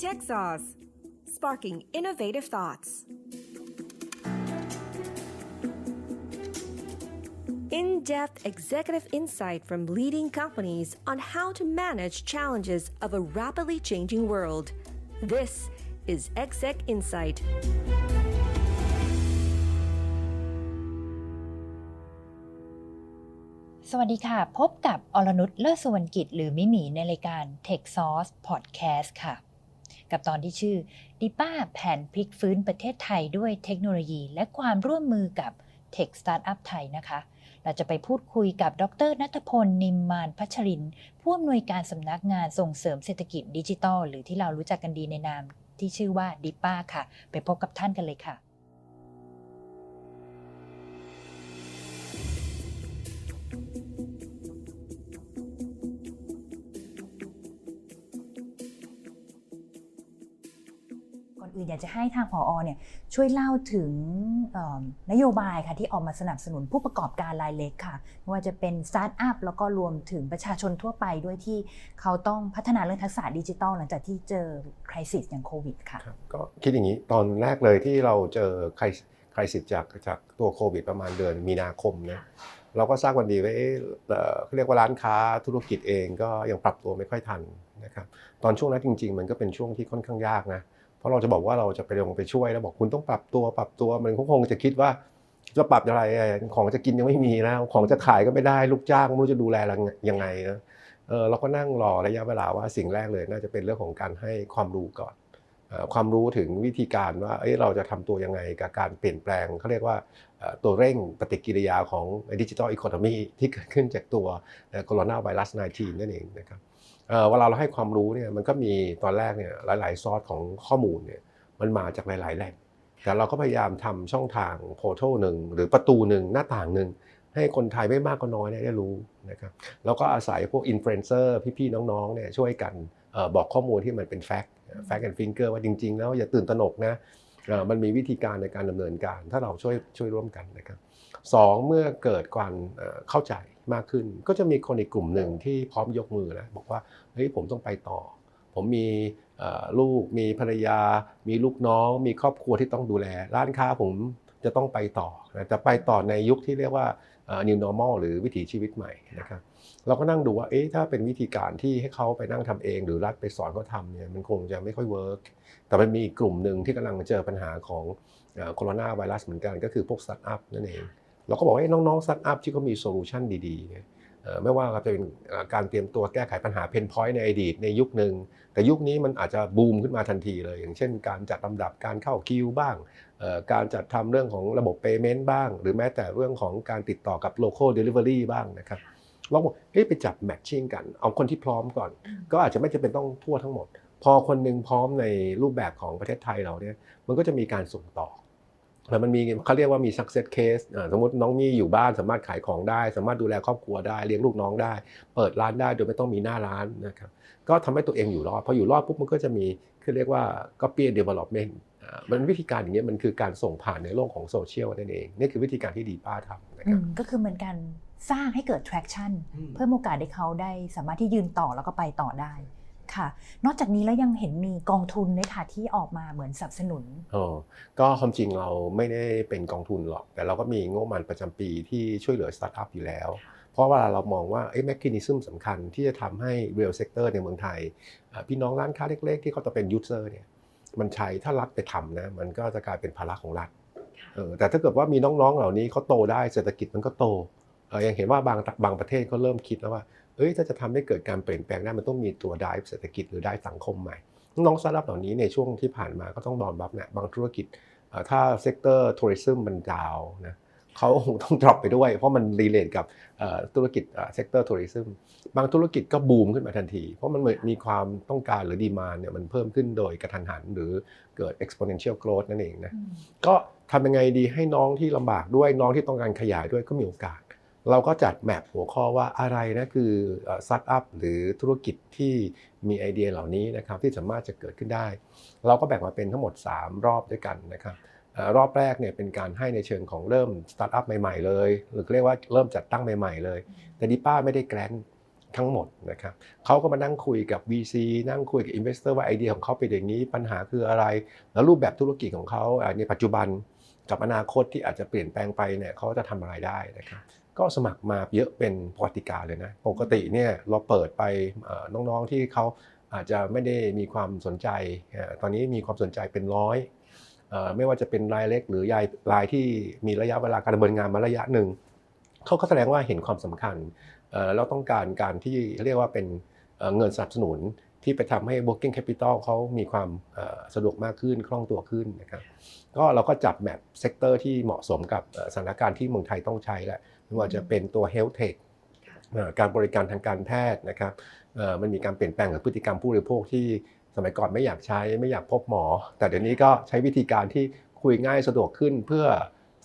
Tech Sauce, sparking innovative thoughts. In depth executive insight from leading companies on how to manage challenges of a rapidly changing world. This is Exec Insight. สวัสดีค่ะ พบกับอรนุชเลิศสวรรณกิจ หรือมิหมีในรายการ Tech Source Podcast ค่ะ กับตอนที่ชื่อดิป้าแผนพลิกฟื้นประเทศไทยด้วยเทคโนโลยี และความร่วมมือกับเทคสตาร์ทอัพไทยนะคะ เราจะไปพูดคุยกับดรนัทพล นิมมานพัชริน ผู้อำนวยการสำนักงานส่งเสริมเศรษฐกิจดิจิทัล หรือที่เรารู้จักกันดีในนามที่ชื่อว่าดิป้าค่ะ ไปพบกับท่านกันเลยค่ะ อื่นอยากจะให้ทางผอเนี่ยช่วยเล่าถึงนโยบายค่ะที่ออกมาสนับสนุนผู้ประกอบการรายเล็กค่ะไม่ว่าจะเป็นสตาร์ทอัพแล้วก็รวมถึงประชาชนทั่วไปด้วยที่เขาต้องพัฒนาเรื่องทักษะดิจิทัลหลังจากที่เจอคริสิสอย่างโควิดค่ะก็คิดอย่างนี้ตอนแรกเลยที่เราเจอใครใครสิทธิ์จากจากตัวโควิดประมาณเดือนมีนาคมนะเราก็ทราบวันดีว่าเอ๊ะเขาเรียกว่าร้านค้าธุรกิจเองก็ยังปรับตัวไม่ค่อยทันนะครับตอนช่วงนั้นจริง ๆ มันก็เป็นช่วงที่ค่อนข้างยากนะ เพราะเราจะบอกว่าเราจะไปลงไปช่วยแล้วบอกคุณต้องปรับตัวปรับตัวมันก็คงจะคิดว่าจะปรับอะไรอะของจะกินยังไม่มีนะของจะขายก็ไม่ได้ลูกจ้างไม่รู้จะดูแลยังไงนะเออเราก็นั่งรอระยะเวลาว่าสิ่งแรกเลย น่าจะเป็นเรื่องของการให้ความรู้ก่อนความรู้ถึงวิธีการว่าเเราจะทำตัวยังไงกับการเปลี่ยนแปลงเขาเรียกว่าตัวเร่งปฏิกิริยาของดิจิทัลอีโคโนมีที่เกิดขึ้นจากตัวโคโรนาไวรัส -19 นั่นเองนะครับ เอ่อเวลาเราให้ความรู้เนี่ยมันก็มีตอนแรกเนี่ยหลาย ๆ ซอสของข้อมูลเนี่ยมันมาจากหลาย ๆ แหล่ง แต่เราก็พยายามทำช่องทางโพร์ทัลหนึ่งหรือประตูหนึ่งหน้าต่างหนึ่งให้คนไทยไม่มากก็น้อยได้รู้นะครับแล้วก็อาศัยพวกอินฟลูเอนเซอร์พี่ ๆ น้อง ๆ เนี่ยช่วยกันออบอกข้อมูลที่มันเป็นแฟกต์แฟกต์แอนด์ฟิงเกอร์ว่าจริง ๆ แล้วอย่าตื่นตระหนกนะมันมีวิธีการในการดำเนินการ ถ้าเราช่วยช่วยร่วมกันนะครับสองเมื่อเกิดความเอ่อเข้าใจมากขึ้น ก็จะมีคนอีกกลุ่มหนึ่งที่พร้อมยกมือแล้วบอกว่า เฮ้ยผมต้องไปต่อ ผมมีลูกมีภรรยา มีลูกน้อง มีครอบครัวที่ต้องดูแล ร้านค้าผมจะต้องไปต่อนะแต่ไปต่อในยุคที่เรียกว่า new normal หรือวิถีชีวิตใหม่นะครับเราก็นั่งดูว่าเอ๊ะถ้าเป็นวิธีการที่ให้เขาไปนั่งทำเอง หรือรัฐไปสอนเขาทำเนี่ยมันคงจะไม่ค่อยเวิร์กแต่มันมีอีกกลุ่มหนึ่งที่กำลังเจอปัญหาของโคโรนาไวรัสเหมือนกันก็คือพวกสตาร์ทอัพนั่นเองเราก็บอกว่าน้องๆสตาร์ทอัพที่เขามีโซลูชันดีๆเนี่ย ไม่ว่าจะเป็นเอ่อการเตรียมตัวแก้ไขปัญหาเพนพอยต์ในอดีตในยุคหนึ่ง แต่ยุคนี้มันอาจจะบูมขึ้นมาทันทีเลย อย่างเช่น การจัดลำดับการเข้าคิวบ้างเอ่อการจัดทำเรื่องของระบบ payment บ้าง หรือแม้แต่เรื่องของการติดต่อกับ local delivery บ้างนะครับเราบอกเฮ้ยไปจับแมทชิ่งกัน เอาคนที่พร้อมก่อน ก็อาจจะไม่จำเป็นต้องทั่วทั้งหมด พอคนหนึ่งพร้อมในรูปแบบของประเทศไทยเราเนี่ยมันก็จะมีการส่งต่อ แล้วมันมีเขาเรียกว่ามี success case อ่าสมมติน้องมี่อยู่บ้านสามารถขายของได้ สามารถดูแลครอบครัวได้เลี้ยงลูกน้องได้ เปิดร้านได้โดยไม่ต้องมีหน้าร้านนะครับก็ทำให้ตัวเองอยู่รอดพออยู่รอดปุ๊บมันก็จะมีคือเรียกว่า copy and development อ่ามันวิธีการอย่างเงี้ยมันคือการส่งผ่านในโลกของโซเชียลนั่นเองนี่คือวิธีการที่ดีป้าทำนะอืครับมก็คือเหมือนกันสร้างให้เกิด traction อืมเพิ่มโอกาสให้เขาได้สามารถที่ยืนต่อแล้วก็ไปต่อได้ ค่ะ นอกจากนี้แล้วยังเห็นมีกองทุนด้วยค่ะที่ออกมาเหมือนสนับสนุนอ๋อก็ความจริงเราไม่ได้เป็นกองทุนหรอก แต่เราก็มีงบประมาณประจำปีที่ช่วยเหลือสตาร์ทอัพอยู่แล้ว เพราะว่าเรามองว่าไอ้แมคคินิซึมสำคัญที่จะทำให้ real sector ในเมืองไทยอ่าพี่น้องร้านค้าเล็กๆ ที่เขาจะเป็นยูเซอร์เนี่ยมันใช้ถ้ารัฐไปทำนะมันก็จะกลายเป็นภาระของรัฐเออแต่ถ้าเกิดว่ามีน้องๆ เหล่านี้เขาโตได้เศรษฐกิจมันก็โตเออยังเห็นว่าบางบางประเทศเขาเริ่มคิดแล้วว่า เอ้ยถ้าจะทำให้เกิดการเปลี่ยนแปลงได้มันต้องมีตัวด v e เศรษฐกิจหรือได้สังคมใหม่ น้องสตาร์ทอัพเหล่านี้ในช่วงที่ผ่านมาก็ต้องยอมรับเนี่ยบางธุรกิจเอ่อถ้าเซกเตอร์ทัวริซึมมันดาวนะเขาคงต้อง drop ไปด้วย เพราะมันรีเลทกับเอ่อธุรกิจเซกเตอร์ทัวริซึมบางธุรกิจก็บูมขึ้นมาทันที เพราะมันมีความต้องการหรือดีมานเนี่ยมันเพิ่มขึ้นโดยกระทันหันหรือเกิด exponential growth นั่นเองนะก็ทำยังไงดีให้น้องที่ลำบากด้วยน้องที่ต้องการขยายด้วยก็มีโอกาส เราก็จัดแมปหัวข้อว่าอะไรนะคือสตาร์ทอัพหรือธุรกิจที่มีไอเดียเหล่านี้นะครับที่สามารถจะเกิดขึ้นได้ เราก็แบ่งมาเป็นทั้งหมด 3 รอบด้วยกันนะครับรอบแรกเนี่ยเป็นการให้ในเชิงของเริ่มสตาร์ทอัพใหม่ๆเลย หรือเรียกว่าเริ่มจัดตั้งใหม่ๆเลย แต่ดิป้าไม่ได้แกรนด์ทั้งหมดนะครับเขาก็มานั่งคุยกับ VC นั่งคุยกับ Investor ว่าไอเดียของเขาเป็นอย่างนี้ปัญหาคืออะไร แล้วรูปแบบธุรกิจของเขาในปัจจุบันกับอนาคตที่อาจจะเปลี่ยนแปลงไปเนี่ยเขาจะทำอะไรได้นะครับ ก็สมัครมาเยอะเป็นประวัติการเลยนะปกติเนี่ยเราเปิดไปน้องๆที่เขาอาจจะไม่ได้มีความสนใจ ตอนนี้มีความสนใจเป็นร้อย ไม่ว่าจะเป็นรายเล็กหรือรายรายที่มีระยะเวลาการดำเนินงานมาระยะหนึ่ง เขาก็แสดงว่าเห็นความสำคัญเอ่อเราต้องการการที่เรียกว่าเป็นเงินสนับสนุนที่ไปทำให้ working capital เขามีความสะดวกมากขึ้น คล่องตัวขึ้นนะครับ ก็เราก็จับแบบเซกเตอร์ที่เหมาะสมกับสถานการณ์ที่เมืองไทยต้องใช้แหละ ไม่ว่าจะเป็นตัว health tech เอ่อการบริการทางการแพทย์นะครับเอ่อมันมีการเปลี่ยนแปลงของพฤติกรรมผู้บริโภคที่สมัยก่อนไม่อยากใช้ไม่อยากพบหมอ แต่เดี๋ยวนี้ก็ใช้วิธีการที่คุยง่ายสะดวกขึ้นเพื่อ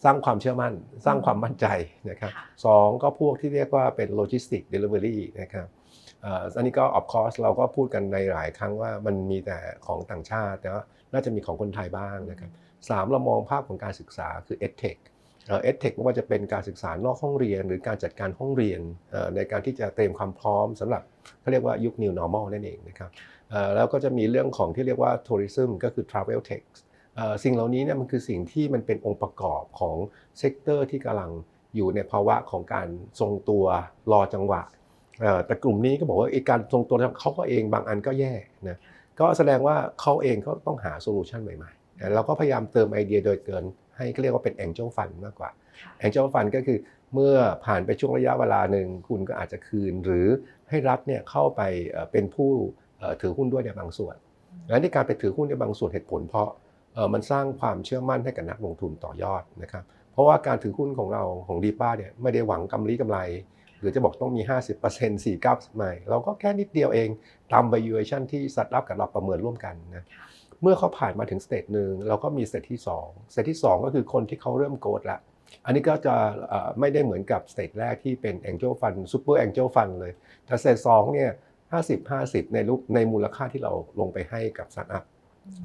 สร้างความเชื่อมั่น สร้างความมั่นใจนะครับค่ะสองก็พวกที่เรียกว่าเป็นโลจิสติกเดลิเวอรี่นะครับเอ่ออันนี้ก็ of course เราก็พูดกันในหลายครั้งว่ามันมีแต่ของต่างชาติแต่ว่าน่าจะมีของคนไทยบ้างนะครับสามเรามองภาพของการศึกษาคือ edtech เอ่อ edtech ไม่ว่าจะเป็นการศึกษานอกห้องเรียน หรือการจัดการห้องเรียนในการที่จะเตรียมความพร้อมสำหรับเขาเรียกว่ายุค new normal นั่นเองนะครับแล้วก็จะมีเรื่องของที่เรียกว่า tourism ก็คือ travel tech เอ่อสิ่งเหล่านี้เนี่ยมันคือสิ่งที่มันเป็นองค์ประกอบของเซกเตอร์ที่กำลังอยู่ในภาวะของการทรงตัวรอจังหวะแต่กลุ่มนี้ก็บอกว่าไอ้การทรงตัวเขาก็เองบางอันก็แย่นะก็แสดงว่าเขาเองก็ต้องหาโซลูชันใหม่ๆเราก็พยายามเติมไอเดียโดยเกิน ให้เขาเรียกว่าเป็น Angel Fund มากกว่า Angel Fund ก็คือเมื่อผ่านไปช่วงระยะเวลาหนึ่งคุณก็อาจจะคืน หรือให้รัฐเนี่ยเข้าไปเอ่อเป็นผู้เอ่อถือหุ้นด้วยในบางส่วนและในการไปถือหุ้นในบางส่วนเหตุผลเพราะเอ่อมันสร้างความเชื่อมั่นให้กับนักลงทุนต่อยอดนะครับเพราะว่าการถือหุ้นของเราของดีป้าเนี่ยไม่ได้หวังกำไรกำไร หรือจะบอกต้องมี 50% 49ไม่เราก็แค่นิดเดียวเองตาม valuation ที่สัตว์รับกับเราประเมินร่วมกันนะ เมื่อเขาผ่านมาถึงสเตจหนึ่งเราก็มีสเตจที่2สเตจที่ 2 ก็คือคนที่เขาเริ่มโกรธแล้วอันนี้ก็จะเอ่อไม่ได้เหมือนกับสเตจแรกที่เป็น Angel Fund Super Angel Fund เลย แต่สเตจสองเนี่ย50 50ในรูปในมูลค่าที่เราลงไปให้กับสตาร์ทอัพ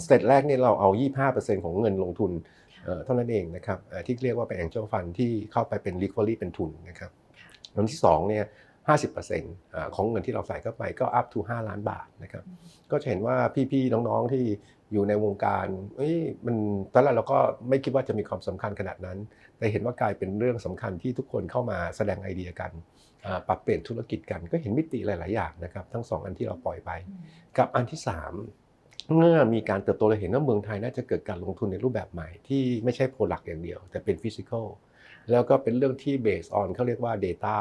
สเตจแรกเนี่ยเราเอา 25%ของเงินลงทุนเอ่อเท่านั้นเองนะครับเอ่อที่เรียกว่าเป็น Angel Fund ที่เข้าไปเป็น Recovery เป็นทุนนะครับอันที่2เนี่ย 50%อ่าของเงินที่เราใส่เข้าไปก็ up to 5 ล้านบาทนะครับ ก็จะเห็นว่าพี่ๆน้องๆที่อยู่ในวงการเอ้ยมันตอนแรกเราก็ไม่คิดว่าจะมีความสำคัญขนาดนั้น แต่เห็นว่ากลายเป็นเรื่องสำคัญที่ทุกคนเข้ามาแสดงไอเดียกันปรับเปลี่ยนธุรกิจกันก็เห็นมิติหลาย ๆ อย่างนะครับ ทั้งสองอันที่เราปล่อยไป กับอันที่ 3 เมื่อมีการเติบโตเราเห็นว่าเมืองไทยน่าจะเกิดการลงทุนในรูปแบบใหม่ที่ไม่ใช่ Product อย่างเดียว แต่เป็น Physical แล้วก็เป็นเรื่องที่ based on เขาเรียกว่า Data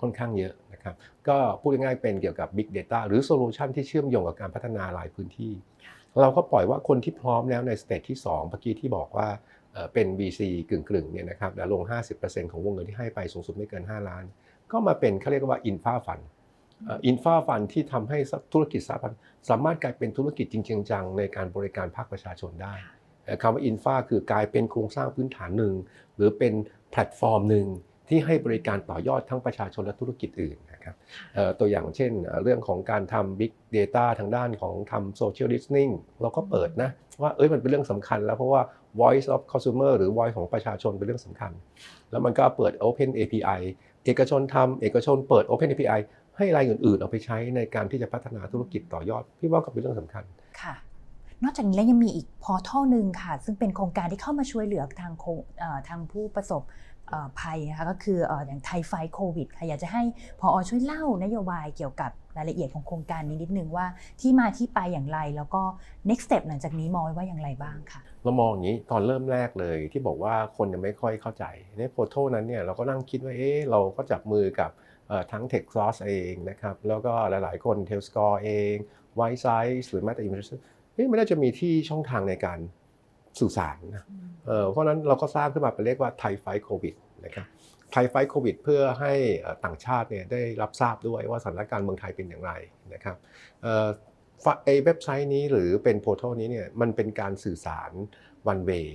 ค่อนข้างเยอะ ครับก็พูดง่ายๆเป็นเกี่ยวกับ Big Data หรือ Solution ที่เชื่อมโยงกับการพัฒนาหลายพื้นที่ เราก็ปล่อยว่าคนที่พร้อมแล้วในสเตจที่2เมื่อกี้ที่บอกว่าเอ่อเป็น VC กึ่งๆเนี่ยนะครับแล้วลง 50%ของวงเงินที่ให้ไปสูงสุดไม่เกิน 5 ล้าน ก็มาเป็นเขาเรียกว่า Infra Fund อินฟาฟันที่ทำให้ธุรกิจสถาบันสามารถกลายเป็นธุรกิจจริง ๆ จังในการบริการภาคประชาชนได้เอ่อคำว่าอินฟาคือกลายเป็นโครงสร้างพื้นฐานหนึ่ง หรือเป็นแพลตฟอร์มหนึ่งที่ให้บริการต่อยอดทั้งประชาชนและธุรกิจอื่นนะ ครับเอ่อตัวอย่างเช่นเอ่อเรื่องของการทำ Big Data ทางด้านของทำ Social Listening เราก็เปิดนะว่าเอ้ยมันเป็นเรื่องสำคัญแล้วเพราะว่า Voice of Consumer หรือ Voice ของประชาชนเป็นเรื่องสำคัญ แล้วมันก็เปิด Open API เอกชนทำเอกชนเปิด Open API ให้รายอื่นๆ เอาไปใช้ในการที่จะพัฒนาธุรกิจต่อยอด พี่ว่าก็เป็นเรื่องสำคัญค่ะ นอกจากนี้แล้วยังมีอีกพอทัลหนึ่งค่ะ ซึ่งเป็นโครงการที่เข้ามาช่วยเหลือทางทางผู้ประสบภัยนะคะก็คืออย่างไทยไฟโควิดค่ะอยากจะให้พอช่วยเล่านโยบายเกี่ยวกับรายละเอียดของโครงการนี้นิดนึงว่าที่มาที่ไปอย่างไร แล้วก็ next step หลังจากนี้มองไว้ว่าอย่างไรบ้างค่ะเรามองอย่างนี้ตอนเริ่มแรกเลยที่บอกว่าคนยังไม่ค่อยเข้าใจในโพโทนั้นเนี่ยเราก็นั่งคิดว่าเอ๊ะเราก็จับมือกับทั้ง Tech s o u r c e เองนะครับแล้วก็หลายๆ คน t e l s c o r e เอง White Size หรือแม้แต่ Investor เอ๊ะมันน่าจะมีที่ช่องทางในการสื่อสารนะเอ่อเพราะฉะนั้นเราก็สร้างขึ้นมาเป็นเรียกว่าไทยไฟโควิดนะครับไทยไฟโควิดเพื่อให้เอ่อต่างชาติเนี่ยได้รับทราบด้วยว่าสถานการณ์เมืองไทยเป็นอย่างไรนะครับเอ่อไอเว็บไซต์นี้หรือเป็นโพ r t ทัลนี้เนี่ยมันเป็นการสื่อสาร one way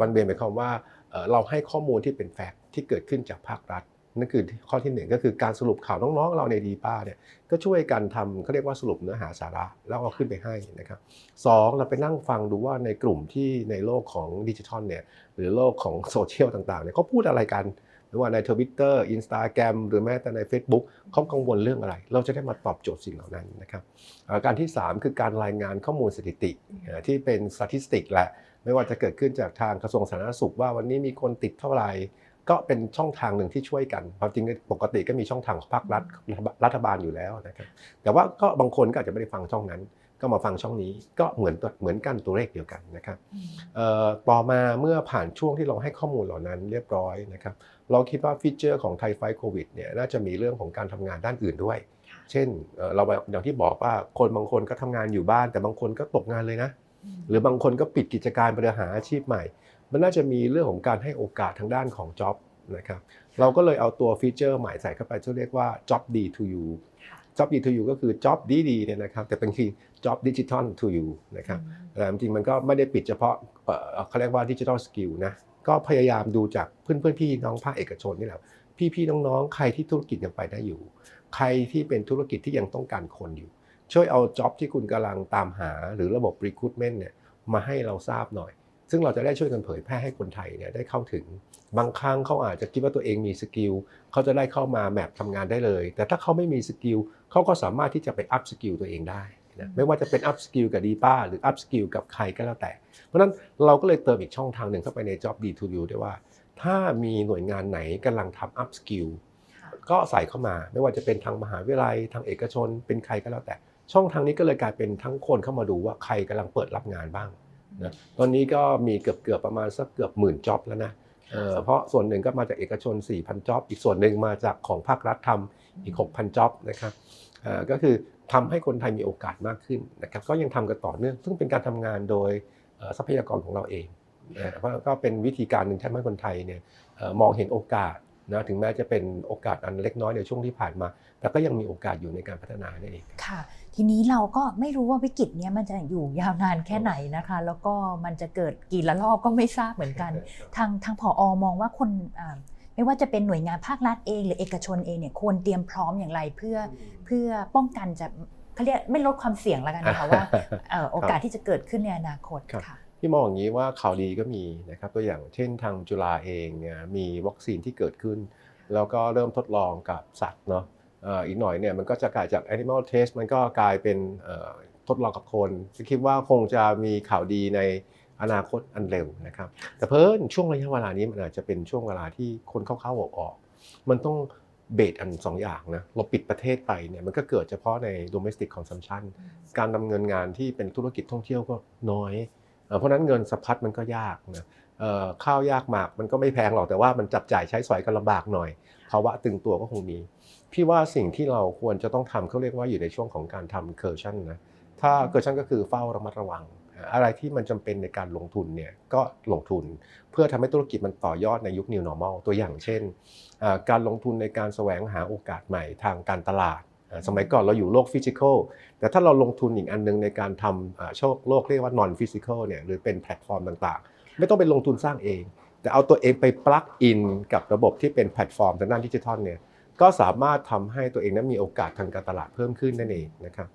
วันเวหมายความว่าเอ่อเราให้ข้อมูลที่เป็นแฟกต์ที่เกิดขึ้นจากภาครัฐ นั่นคือข้อที่หนึ่งก็คือการสรุปข่าวน้องๆ เราในดีป้าเนี่ยก็ช่วยกันทำเขาเรียกว่าสรุปเนื้อหาสาระแล้วเอาขึ้นไปให้นะครับสองเราไปนั่งฟังดูว่าในกลุ่มที่ในโลกของดิจิทัลเนี่ยหรือโลกของโซเชียลต่างๆเนี่ยเขาพูดอะไรกันไม่ว่าใน Twitter Instagram หรือแม้แต่ใน Facebook เขากังวลเรื่องอะไร เราจะได้มาตอบโจทย์สิ่งเหล่านั้นนะครับการที่ 3 คือการรายงานข้อมูลสถิติที่เป็นสถิติแหละไม่ว่าจะเกิดขึ้นจากทางกระทรวงสาธารณสุขว่าวันนี้มีคนติดเท่าไหร่ ก็เป็นช่องทางหนึ่งที่ช่วยกันความจริงปกติก็มีช่องทางของภาครัฐรัฐบาลอยู่แล้วนะครับแต่ว่าก็บางคนก็อาจจะไม่ได้ฟังช่องนั้น ก็มาฟังช่องนี้ก็เหมือนตัวเหมือนกันตัวเลขเดียวกันนะครับเอ่อต่อมาเมื่อผ่านช่วงที่เราให้ข้อมูลเหล่านั้นเรียบร้อยนะครับเราคิดว่าฟีเจอร์ของไทยไฟโควิดเนี่ยน่าจะมีเรื่องของการทำงานด้านอื่นด้วย เช่นเอ่อเราอย่างที่บอกว่าคนบางคนก็ทำงานอยู่บ้าน แต่บางคนก็ตกงานเลยนะหรือบางคนก็ปิดกิจการไปเพื่อหาอาชีพใหม่ มันน่าจะมีเรื่องของการให้โอกาสทางด้านของ job นะครับเราก็เลยเอาตัวฟีเจอร์ใหม่ใส่เข้าไปที่เรียกว่า job D to you job D to you ก็คือ job ดีดีๆเนี่ยนะครับแต่เป็นคือ job digital to you นะครับแต่จริงๆมันก็ไม่ได้ปิดเฉพาะเอ่อเขาเรียกว่า digital skill นะก็พยายามดูจากเพื่อนๆพี่น้องภาคเอกชนนี่แหละพี่ๆน้องๆ ใครที่ธุรกิจยังไปได้อยู่ ใครที่เป็นธุรกิจที่ยังต้องการคนอยู่ ช่วยเอา job ที่คุณกำลังตามหาหรือระบบ recruitment เนี่ยมาให้เราทราบหน่อย ซึ่งเราจะได้ช่วยกันเผยแพร่ให้คนไทยเนี่ยได้เข้าถึง บางครั้งเขาอาจจะคิดว่าตัวเองมีสกิลเขาจะได้เข้ามาแมปทำงานได้เลย แต่ถ้าเขาไม่มีสกิลเขาก็สามารถที่จะไปอัพสกิลตัวเองได้นะไม่ว่าจะเป็นอัพสกิลกับดีป้าหรืออัพสกิลกับใครก็แล้วแต่ เพราะนั้นเราก็เลยเติมอีกช่องทางหนึ่งเข้าไปใน Job D2U ด้วยว่า ถ้ามีหน่วยงานไหนกำลังทำอัพสกิลก็ใส่เข้ามาไม่ว่าจะเป็นทางมหาวิทยาลัยทางเอกชน เป็นใครก็แล้วแต่ ช่องทางนี้ก็เลยกลายเป็นทั้งคนเข้ามาดูว่าใครกำลังเปิดรับงานบ้าง นะตอนนี้ก็มีเกือบเกือบๆประมาณสักเกือบหมื่นจ็อบแล้วนะเอ่อเพราะส่วนหนึ่งก็มาจากเอกชน 4,000จ็อบอีกส่วนหนึ่งมาจากของภาครัฐทำอีก 6,000จ็อบนะครับเอ่อก็คือทำให้คนไทยมีโอกาสมากขึ้นนะครับก็ยังทำกันต่อเนื่อง ซึ่งเป็นการทำงานโดยเอ่อทรัพยากรของเราเองนะเพราะก็เป็นวิธีการหนึ่งที่ทำให้คนไทยเนี่ยเอ่อมองเห็นโอกาสนะถึงแม้จะเป็นโอกาสอันเล็กน้อยในช่วงที่ผ่านมา แต่ก็ยังมีโอกาสอยู่ในการพัฒนานั่นเองค่ะ ทีนี้เราก็ไม่รู้ว่าวิกฤตเนี้ยมันจะอยู่ยาวนานแค่ไหนนะคะ แล้วก็มันจะเกิดกี่ละลอกก็ไม่ทราบเหมือนกัน ทางทางผอมองว่าคนอ่าไม่ว่าจะเป็นหน่วยงานภาครัฐเอง หรือเอกชนเองเนี่ยควรเตรียมพร้อมอย่างไรเพื่อเพื่อป้องกันจะเขาเรียกไม่ลดความเสี่ยงแล้วกันนะคะว่าเอ่อโอกาสที่จะเกิดขึ้นในอนาคตครับค่ะพี่มองอย่างนี้ว่าข่าวดีก็มีนะครับตัวอย่างเช่นทางจุฬาเองเนี่ยมีวัคซีนที่เกิดขึ้น แล้วก็เริ่มทดลองกับสัตว์เนาะเอีกหน่อยเนี่ยมันก็จะกลายจาก animal test มันก็กลายเป็นทดลองกับคนคิดว่าคงจะมีข่าวดีในอนาคตอันเร็วนะครับ แต่เพิ่นช่วงระยะเวลานี้มันอาจจะเป็นช่วงเวลาที่คนเข้าๆออกออกๆมันต้องเบสอันสองอย่างนะเราปิดประเทศไปเนี่ยมันก็เกิดเฉพาะใน domestic consumption การดำเนินงานที่เป็นธุรกิจท่องเที่ยวก็น้อย เพราะนั้นเงินสะพัดมันก็ยากนะข้าวยากหมากมันก็ไม่แพงหรอกแต่ว่ามันจับจ่ายใช้สอยกันลำบากหน่อยภาวะตึงตัวก็คงมี พี่ว่าสิ่งที่เราควรจะต้องทำเขาเรียกว่าอยู่ในช่วงของการทำเคอร์ชั่นนะถ้าเคอร์ชั่นก็คือเฝ้าระมัดระวัง อะไรที่มันจำเป็นในการลงทุนเนี่ยก็ลงทุนเพื่อทำให้ธุรกิจมันต่อยอดในยุค New Normal ตัวอย่างเช่นอ่าการลงทุนในการแสวงหาโอกาสใหม่ทางการตลาดอ่าสมัยก่อนเราอยู่โลกฟิสิกอลแต่ถ้าเราลงทุนอีกอันหนึงในการทำอ่าโชคโลกเรียกว่า non physical เนี่ยหรือเป็นแพลตฟอร์มต่างๆ ไม่ต้องไปลงทุนสร้างเอง แต่เอาตัวเองไปปลั๊กอินกับระบบที่เป็นแพลตฟอร์มทางด้านดิจิทัลเนี่ย ก็สามารถทำให้ตัวเองนั้นมีโอกาสทางการตลาดเพิ่มขึ้นนั่นเองนะครับ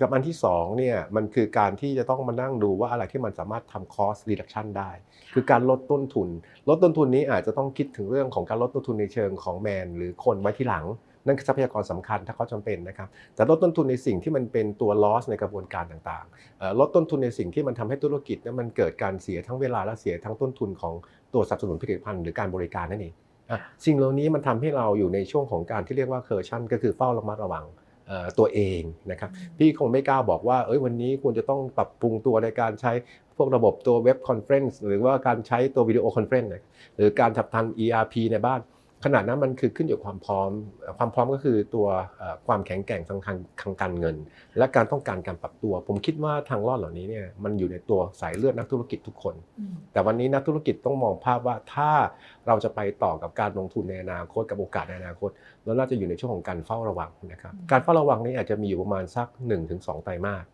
กับอันที่2เนี่ยมันคือการที่จะต้องมานั่งดูว่าอะไรที่มันสามารถทำ cost reduction ได้ คือการลดต้นทุน ลดต้นทุนนี้อาจจะต้องคิดถึงเรื่องของการลดต้นทุนในเชิงของแมน หรือคนไว้ที่หลังนั่นคือทรัพยากรสำคัญถ้าเขาจำเป็นนะครับแต่ลดต้นทุนในสิ่งที่มันเป็นตัว loss ในกระบวนการต่างๆลดต้นทุนในสิ่งที่มันทำให้ธุรกิจนั้นมันเกิดการเสียทั้งเวลาและเสียทั้งต้นทุนของตัวสนับสนุนผลิตภัณฑ์หรือการบริการนั่นเอง สิ่งเหล่านี้มันทำให้เราอยู่ในช่วงของการที่เรียกว่าเคอร์ชันก็คือเฝ้าระมัดระวังเอ่อตัวเองนะครับพี่คงไม่กล้าบอกว่าเอ้ยวันนี้ควรจะต้องปรับปรุงตัวในการใช้พวกระบบตัวเว็บคอนเฟรนซ์หรือว่าการใช้ตัววิดีโอคอนเฟรนซ์หรือการทับทัน ERP ในบ้าน ขนาดนั้นมันคือขึ้นอยู่ความพร้อม ความพร้อมก็คือตัวความแข็งแกร่งทางทางทางการเงิน และการต้องการการปรับตัว ผมคิดว่าทางรอดเหล่านี้เนี่ยมันอยู่ในตัวสายเลือดนักธุรกิจทุกคน แต่วันนี้นักธุรกิจต้องมองภาพว่าถ้าเราจะไปต่อกับการลงทุนในอนาคตกับโอกาสในอนาคตเราน่าจะอยู่ในช่วงของการเฝ้าระวังนะครับการเฝ้าระวังนี้อาจจะมีอยู่ประมาณสัก 1-2 ไตรมาส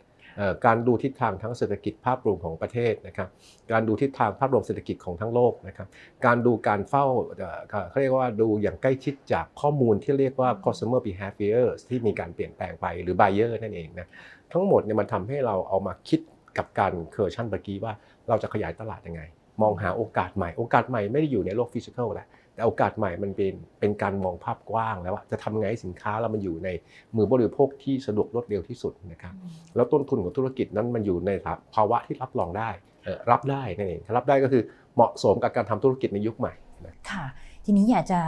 การดูทิศทางทั้งเศรษฐกิจภาพรวมของประเทศนะครับการดูทิศทางภาพรวมเศรษฐกิจของทั้งโลกนะครับการดูการเฝ้าเขาเรียกว่าดูอย่างใกล้ชิดจากข้อมูลที่เรียกว่า consumer behavior ที่มีการเปลี่ยนแปลงไปหรือ buyer นั่นเองนะทั้งหมดเนี่ยมันทำให้เราเอามาคิดกับการเคอร์ชั่นเมื่อกี้ว่าเราจะขยายตลาดยังไง มองหาโอกาสใหม่ โอกาสใหม่ไม่ได้อยู่ในโลกฟิสิกอลแหละ แต่โอกาสใหม่มันเป็นเป็นการมองภาพกว้างแล้วว่าจะทำไงให้สินค้าเรามันอยู่ในมือบริโภคที่สะดวกรวดเร็วที่สุดนะครับแล้วต้นทุนของธุรกิจนั้นมันอยู่ในภาวะที่รับรองได้เอ่อรับได้นั่นเองรับได้ก็คือเหมาะสมกับการทำธุรกิจในยุคใหม่นะค่ะ ทีนี้อยากจะ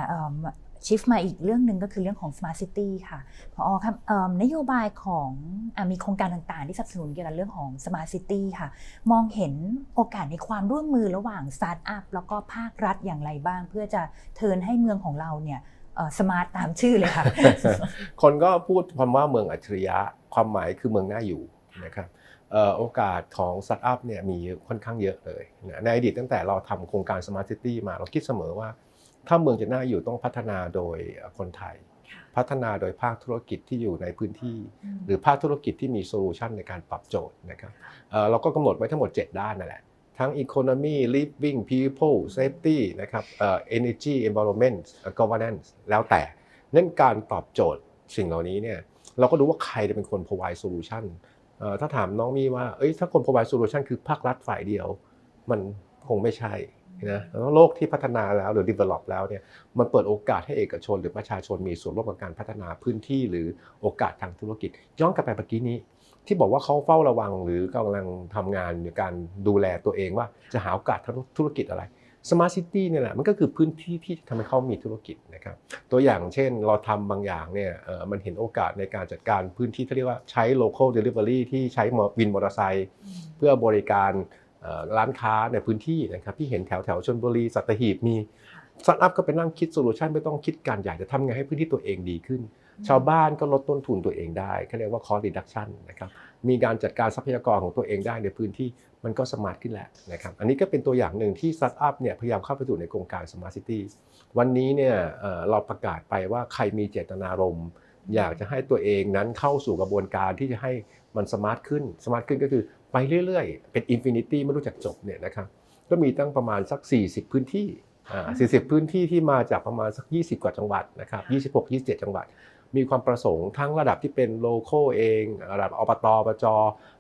ชิฟมาอีกเรื่องหนึ่งก็คือเรื่องของ Smart City ค่ะพอครับนโยบายของอมีโครงการต่างๆ ที่สนับสนุนเกี่ยวกับเรื่องของ Smart City ค่ะ มองเห็นโอกาสในความร่วมมือระหว่างสตาร์ทอัพแล้วก็ภาครัฐอย่างไรบ้าง เพื่อจะเทินให้เมืองของเราเนี่ยสมาร์ตตามชื่อเลยค่ะ คนก็พูดคำว่าเมืองอัจฉริยะความหมายคือเมืองน่าอยู่นะครับโอกาสของสตาร์ทอัพเนี่ยมีค่อนข้างเยอะเลยนะในอดีตตั้งแต่เราทำโครงการ Smart City มาเราคิดเสมอว่า ถ้าเมืองจะน่าอยู่ต้องพัฒนาโดยคนไทยค่ะพัฒนาโดยภาคธุรกิจที่อยู่ในพื้นที่ หรือภาคธุรกิจที่มีโซลูชันในการปรับโจทย์นะครับเอ่อเราก็กำหนดไว้ทั้งหมด 7 ด้านนั่นแหละทั้ง economy living people safety นะครับเอ่อ energy environment เอ่อ governance แล้วแต่นั่นการตอบโจทย์สิ่งเหล่านี้เนี่ยเราก็ดูว่าใครจะเป็นคน provide solution เอ่อถ้าถามน้องมี่ว่าเอ้ยถ้าคน provide solution คือภาครัฐฝ่ายเดียว มันคงไม่ใช่ นะแล้วโลกที่พัฒนาแล้วหรือ develop แล้วเนี่ยมันเปิดโอกาสให้เอกชนหรือประชาชนมีส่วนร่วมกับการพัฒนาพื้นที่หรือโอกาสทางธุรกิจ ย้อนกลับไปเมื่อกี้นี้ ที่บอกว่าเขาเฝ้าระวังหรือกำลังทำงานในการดูแลตัวเองว่าจะหาโอกาสทางธุรกิจอะไร Smart City เนี่ยแหละมันก็คือพื้นที่ที่ทำให้เขามีธุรกิจนะครับตัวอย่างเช่นเราทำบางอย่างเนี่ยเออมันเห็นโอกาสในการจัดการพื้นที่ที่เรียกว่าใช้ local delivery ที่ใช้วินมอเตอร์ไซค์เพื่อบริการ ร้านค้าในพื้นที่นะครับที่เห็นแถวแถวๆชลบุรีสัตหีบมีสตาร์ทอัพก็ไปนั่งคิดโซลูชันไม่ต้องคิดการใหญ่จะทำไงให้พื้นที่ตัวเองดีขึ้น ชาวบ้านก็ลดต้นทุนตัวเองได้เขาเรียกว่า cost reduction นะครับมีการจัดการทรัพยากรของตัวเองได้ในพื้นที่มันก็สมาร์ทขึ้นแหละนะครับอันนี้ก็เป็นตัวอย่างหนึ่งที่สตาร์ทอัพเนี่ยพยายามเข้าไปสู่ในโครงการ Smart City วันนี้เนี่ยเอ่อเราประกาศไปว่าใครมีเจตนารมณ์อยากจะให้ตัวเองนั้นเข้าสู่กระบวนการที่จะให้มันสมาร์ทขึ้นสมาร์ทขึ้นก็คือ ไปเรื่อยๆ เป็นอินฟินิตี้ไม่รู้จักจบเนี่ยนะครับก็มีตั้งประมาณสัก 40 พื้นที่อ่า40 พื้นที่ที่มาจากประมาณสัก 20 กว่าจังหวัดนะครับ26 27 จังหวัด มีความประสงค์ทั้งระดับที่เป็นโลโก้เอง ระดับอบตอบจ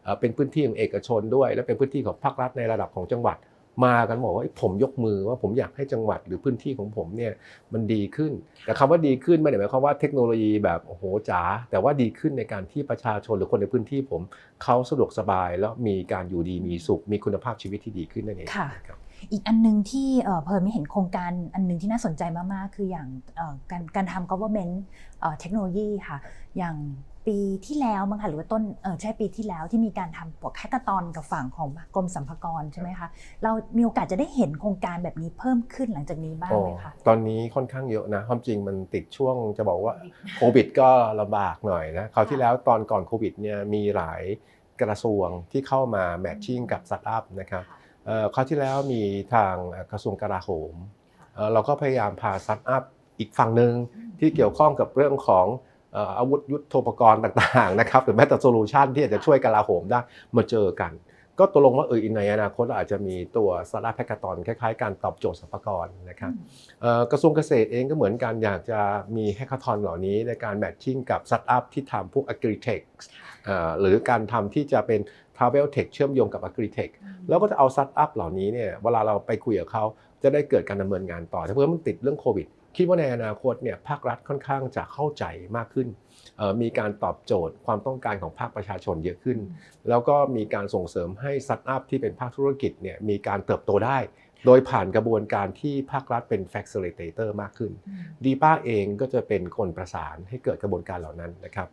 เอ่อเป็นพื้นที่ของเอกชนด้วย และเป็นพื้นที่ของภาครัฐในระดับของจังหวัด มากันบอกว่าเอ้ยผมยกมือว่าผมอยากให้จังหวัดหรือพื้นที่ของผมเนี่ยมันดีขึ้น แต่คำว่าดีขึ้นไม่ได้หมายความว่าเทคโนโลยีแบบโอ้โหจ๋าแต่ว่าดีขึ้นในการที่ประชาชนหรือคนในพื้นที่ผมเขาสะดวกสบายแล้วมีการอยู่ดีมีสุข มีคุณภาพชีวิตที่ดีขึ้นนั่นเองค่ะครับอีกอันหนึงที่เอ่อเพอไม่เห็นโครงการอันหนึงที่น่าสนใจมาก ๆ คืออย่างเอ่อการการทำ government เอ่อเทคโนโลยีค่ะ อย่าง ปีที่แล้วมั้งคะหรือว่าต้นเออใช่ปีที่แล้วที่มีการทำพวกแฮกเกอร์ตอนกับฝั่งของกรมสัมภากระใช่ไหมคะเรามีโอกาสจะได้เห็นโครงการแบบนี้เพิ่มขึ้นหลังจากนี้บ้างโอ้ไหมคะตอนนี้ค่อนข้างเยอะนะความจริงมันติดช่วงจะบอกว่าโควิดก็ลำบากหน่อยนะคราวที่แล้วตอนก่อนโควิดเนี่ยมีหลายกระทรวงที่เข้ามาแมทชิ่งกับสตาร์ทอัพนะครับเอ่อคราวที่แล้วมีทางเอ่อกระทรวงกลาโหมเอ่อเราก็พยายามพาสตาร์ทอัพอีกฝั่งหนึ่งที่เกี่ยวข้องกับเรื่องของเอ่ออาวุธยุทโธปกรณ์ต่างๆนะครับหรือแม้แต่โซลูชันที่อาจจะช่วยกลาโหมได้มาเจอกัน ก็ตกลงว่าเออในอนาคตเราอาจจะมีตัวสตาร์ทอัพแพคกาตอนคล้ายๆ การตอบโจทย์สรรพากรนะครับเอ่อกระทรวงเกษตรเองก็เหมือนกันอยากจะมีแฮก a า t อนเหล่านี้ในการแมทชิ่งกับสตาร์ทอัพที่ทำพวก agri-tech เอ่อหรือการทำที่จะเป็น travel tech เชื่อมโยงกับ agri-tech แล้วก็จะเอาสตาร์ทอัพเหล่านี้เนี่ยเวลาเราไปคุยกับเขาจะได้เกิดการดำเนินงานต่อถ้าเพื่อมันติดเรื่องโควิด คิดว่าในอนาคตเนี่ยภาครัฐค่อนข้างจะเข้าใจมากขึ้น มีการตอบโจทย์ความต้องการของภาคประชาชนเยอะขึ้น แล้วก็มีการส่งเสริมให้สตาร์ทอัพที่เป็นภาคธุรกิจเนี่ยมีการเติบโตได้ โดยผ่านกระบวนการที่ภาครัฐเป็น facilitator มากขึ้น ดีป้าเองก็จะเป็นคนประสานให้เกิดกระบวนการเหล่านั้นนะครับ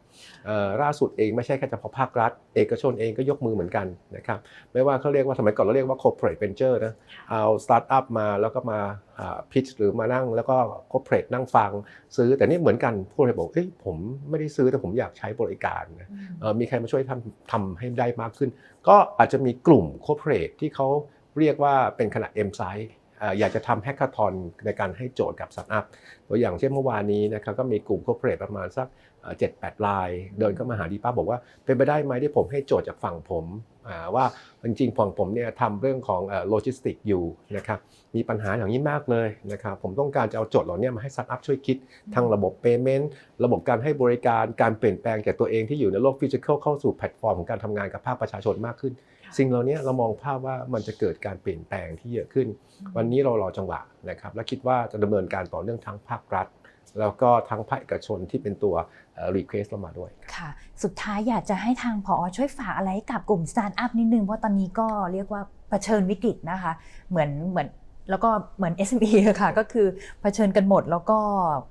เอ่อล่าสุดเองไม่ใช่แค่เฉพาะภาครัฐ เอกชนเองก็ยกมือเหมือนกันนะครับไม่ว่าเขาเรียกว่าสมัยก่อนเราเรียกว่า corporate venture นะเอาสตาร์ทอัพมาแล้วก็มาพิชหรือมานั่งแล้วก็ corporate นั่งฟังซื้อแต่นี่เหมือนกันพวกเราบอกเอ้ยผมไม่ได้ซื้อแต่ผมอยากใช้บริการนะเอ่อมีใครมาช่วยทำทำให้ได้มากขึ้น ก็อาจจะมีกลุ่ม corporate ที่เขา เรียกว่าเป็นขนาด M size อยากจะทำแฮก a า t อนในการให้โจทย์กับสตาร์ทอัพตัวอย่างเช่นเมื่อวานนี้นะครับก็มีกลุ่ม corporate ประมาณสักเจ็ดแปดราย เดินเข้ามาหาดีป้าบอกว่า เป็นไปได้ไหมที่ผมให้โจทย์จากฝั่งผมว่าจริงๆของผมเนี่ยทำเรื่องของโลจิสติกอยู่นะครับมีปัญหาอย่างนี้มากเลยนะครับผมต้องการจะเอาโจทย์เหล่านี้มาให้สตาร์ทอัพช่วยคิดทั้งระบบ Payment ระบบการให้บริการการเปลี่ยนแปลงจากตัวเองที่อยู่ในโลกฟิสิกอลเข้าสู่แพลตฟอร์มของการทำงานกับภาคประชาชนมากขึ้น สิ่งเหล่านี้เรามองภาพว่ามันจะเกิดการเปลี่ยนแปลงที่เยอะขึ้น วันนี้เรารอจังหวะนะครับ และคิดว่าจะดำเนินการต่อเนื่องทั้งภาครัฐ แล้วก็ทั้งภาคเอกชนที่เป็นตัวรีเควสเรามาด้วยค่ะ สุดท้ายอยากจะให้ทางพอช่วยฝากอะไรให้กับกลุ่มสตาร์ทอัพนิดนึงเพราะตอนนี้ก็เรียกว่าเผชิญวิกฤตนะคะ เหมือนเหมือน แล้วก็เหมือน SME อค่ะ ก็คือเผชิญกันหมด แล้วก็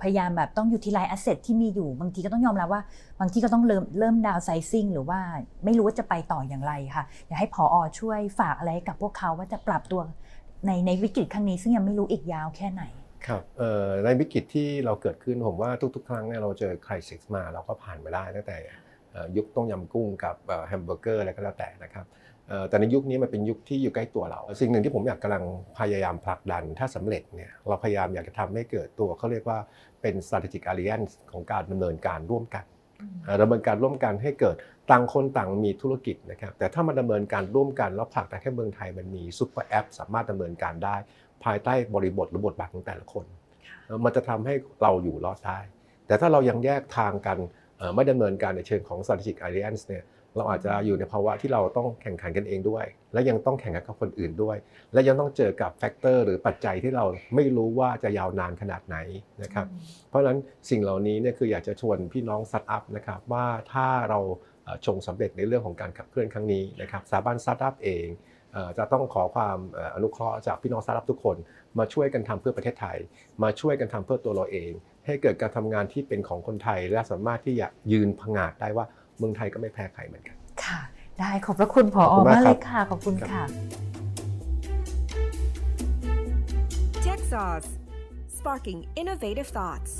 พยายามแบบต้องอยู่ที่ไลน์แอสเซทที่มีอยู่ บางทีก็ต้องยอมรับว่า บางทีก็ต้องเริ่มเริ่มดาวไซซิ่งหรือว่าไม่รู้ว่าจะไปต่ออย่างไรค่ะ อยากให้พออช่วยฝากอะไรให้กับพวกเขาว่าจะปรับตัวในในวิกฤตครั้งนี้ซึ่งยังไม่รู้อีกยาวแค่ไหนครับในวิกฤตที่เราเกิดขึ้นผมว่าทุกๆ ครั้งเนี่ยเราเจอคริสิสมาเราก็ผ่านมาได้ตั้งแต่ ยุคต้มยำกุ้งกับแฮมเบอร์เกอร์อะไรก็แล้วแต่นะครับเอ่อแต่ในยุคนี้มันเป็นยุคที่อยู่ใกล้ตัวเรา สิ่งหนึ่งที่ผมอยากกำลังพยายามผลักดัน ถ้าสำเร็จเนี่ยเราพยายามอยากจะทำให้เกิดตัวเขาเรียกว่าเป็น strategic alliance ของการดำเนินการร่วมกันเอ่อดำเนินการร่วมกันให้เกิดต่างคนต่างมีธุรกิจนะครับแต่ถ้ามันดำเนินการร่วมกันแล้วผลักดันให้เมืองไทยมันมีซุปเปอร์แอปสามารถดำเนินการได้ ภายใต้บริบทหรือบทบาทของแต่ละคนเอ่อมันจะทำให้เราอยู่รอดได้ แต่ถ้าเรายังแยกทางกันเอ่อ ไม่ดำเนินการในเชิงของ strategic alliance เนี่ยเราอาจจะอยู่ในภาวะที่เราต้องแข่งขันกันเองด้วย และยังต้องแข่งขันกับคนอื่นด้วย และยังต้องเจอกับแฟกเตอร์หรือปัจจัยที่เราไม่รู้ว่าจะยาวนานขนาดไหนนะครับเพราะฉะนั้นสิ่งเหล่านี้เนี่ยคืออยากจะชวนพี่น้องสตาร์ทอัพนะครับว่าถ้าเราชงสำเร็จในเรื่องของการขับเคลื่อนครั้งนี้นะครับสถาบันสตาร์ทอัพเองจะต้องขอความอนุเคราะห์จากพี่น้องสตาร์ทอัพทุกคน มาช่วยกันทำเพื่อประเทศไทย มาช่วยกันทำเพื่อตัวเราเอง ให้เกิดการทำงานที่เป็นของคนไทย และสามารถที่จะยืนผงาดได้ว่าเมืองไทยก็ไม่แพ้ใครเหมือนกัน ค่ะ ได้ขอบพระคุณพอขอบคุณมากมากครัเลบยค่ะ ขอบคุณค่ะ Tech Sauce, sparking innovative thoughts.